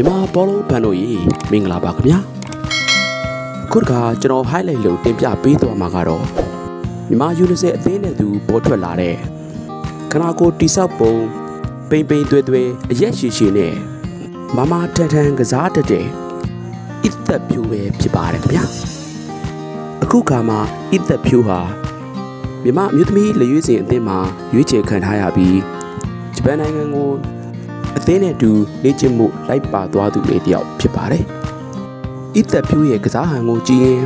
မြန်မာဘောလုံးဘန်တို့ရေမင်္ဂလာပါခင်ဗျာခုတခါကျွန်တော် highlight လို့တင်ပြပေးသွားမှာကတော့မြန်မာယူနီဆက်အသင်းနဲ့သူပေါ်ထွက်လာတဲ့ခနာကိုတိဆောက်ပုံပိန်ပိန်သွဲသွဲအရက်ရှိရှိနဲ့မမထန်ထန်ကစားတတ်တဲ့အစ်သက်ဖြူပဲဖြစ်ပါတယ်ခင်ဗျာအခုခါမှာအစ်သက်ဖြူဟာမြန်မာအမျိုးသမီးလက်ရွေးစင်အသင်းမှာရွေးချယ်ခံထားရပြီးဂျပန်နိုင်ငံကို အသင်းနဲ့အတူလေ့ကျင့်မှုလိုက်ပါသွားသူလေးတစ်ယောက်ဖြစ်ပါတယ်။ဤသက်ဖြူရဲ့ကစားဟန်ကိုကြည့်ရင်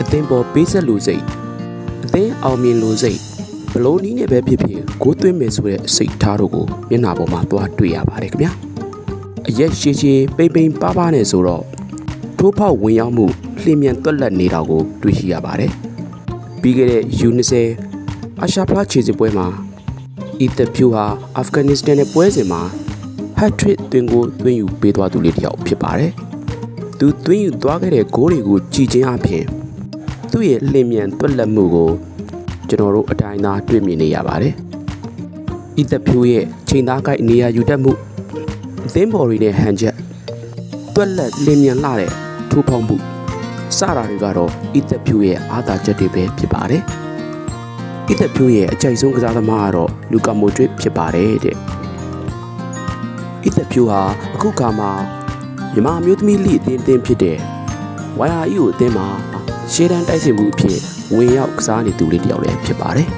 အသင်းပေါ်ပေးဆက်လို့စိတ်အသင်းအောင်မြင်လို့စိတ်ဘလို့နီးနဲ့ပဲဖြစ်ဖြစ်ဂိုးသွင်းမယ်ဆိုတဲ့စိတ်ထားတို့ကိုမျက်နှာပေါ်မှာသွားတွေ့ရပါတယ်ခင်ဗျာ။အရက်ရှိရှိပိမ့်ပိမ့်ပါးပါးနဲ့ဆိုတော့ထိုးဖောက်ဝင်ရောက်မှုလျင်မြန်တွက်လက်နေတာကိုတွေ့ရှိရပါတယ်။ပြီးခဲ့တဲ့ယူနီဆယ်အာရှဖလားခြေစစ်ပွဲမှာအီသဖြူဟာအာဖဂန်နစ္စတန်နဲ့ပွဲစဉ်မှာ ဟတ်ထရစ်သွင်းကိုသွင်းယူပေးသွားသူလေးတစ်ယောက်ဖြစ်ပါတယ်။သူသွင်းယူသွားခဲ့တဲ့ဂိုးတွေကိုကြည်ချင်းအပြင်သူ့ရဲ့လင်မြန်တွက်လက်မှုကိုကျွန်တော်တို့အတိုင်းသားတွေ့မြင်နေရပါတယ်။အီသဖြူရဲ့ချိန်သားကိုက်နေရာယူတတ်မှုအသင်းဘော်ရီနဲ့ဟန်ချက်တွက်လက်လင်မြန်လာတဲ့ထိုးဖောက်မှုစတာတွေကတော့အီသဖြူရဲ့အားသာချက်တွေပဲဖြစ်ပါတယ်။အစ်သက်ဖြိုးရဲ့အကြိုက်ဆုံးကစားသမားကတော့လူကာမိုဒရစ်ဖြစ်ပါတယ်တဲ့ အစ်သက်ဖြိုးဟာအခုခါမှာမြန်မာအမျိုးသမီးလိအသင်းအသင်းဖြစ်တဲ့ YRE ကိုအသင်းမှာရှေ့တန်းတိုက်စစ်မှုအဖြစ်ဝင်ရောက်ကစားနေသူလေးတစ်ယောက်လည်းဖြစ်ပါတယ်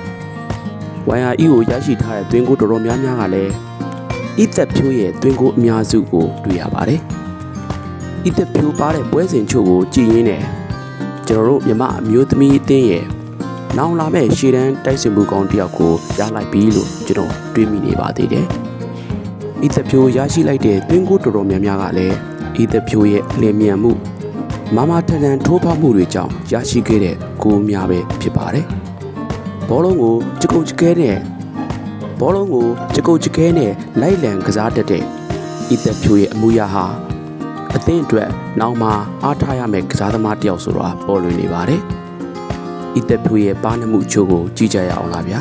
YRE ကိုရရှိထားတဲ့သွင်းကိုတော်တော်များများကလည်းအစ်သက်ဖြိုးရဲ့သွင်းကိုအများစုကိုတွေ့ရပါတယ်အစ်သက်ဖြိုးပါတဲ့ပွဲစဉ်ချို့ကိုကြည်ရင်းနဲ့ကျွန်တော်တို့မြန်မာအမျိုးသမီးအသင်းရဲ့နောင်လာမဲ့ရှေ့တန်းတိုက်စစ်မှုကောင်းတယောက်ကိုရလိုက်ပြီလို့ကျွန်တော်တွေးမိနေပါသေးတယ်။ ဤသက်ဖြိုးရရှိလိုက်တဲ့တွင်းကိုတော်တော်များများကလည်းဤသက်ဖြိုးရဲ့အလင်းမြန်မှုမမထန်ထန်ထိုးဖောက်မှုတွေကြောင့်ရရှိခဲ့တဲ့ကိုယ်များပဲဖြစ်ပါတယ်။ဘောလုံးကိုကြကုတ်ကြခဲနဲ့ဘောလုံးကိုကြကုတ်ကြခဲနဲ့လိုက်လံကစားတတ်တဲ့ဤသက်ဖြိုးရဲ့အမှုရာဟာအသင်းအတွက်နောက်မှအားထားရမယ့်ကစားသမားတစ်ယောက်ဆိုတာပေါ်လွင်နေပါတယ်။ဤသက်ဖြူရဲ့ပါးနှမှုချို့ကိုကြည့်ကြရအောင်လားဗျာ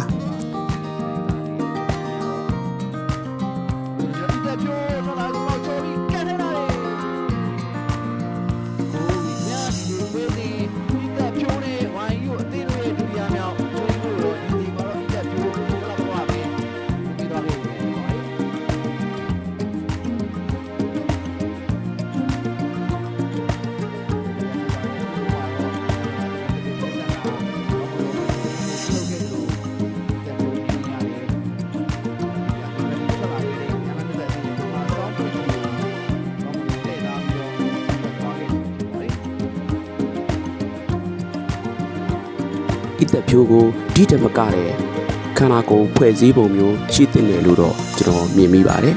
ဤသက်ဖြူကိုဒီတမကတဲ့ခန္ဓာကိုယ်ဖွဲ့စည်းပုံမျိုးရှိသင့်တယ်လို့တော့ကျွန်တော်မြင်မိပါတယ်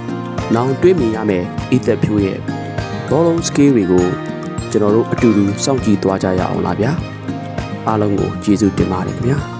။နောင်တွေးမြင်ရမယ်ဤသက်ဖြူရဲ့ဘောလုံးစကေးတွေကိုကျွန်တော်တို့အတူတူစောင့်ကြည့်သွားကြရအောင်လားဗျာ။အားလုံးကိုကျေးဇူးတင်ပါတယ်ခင်ဗျာ။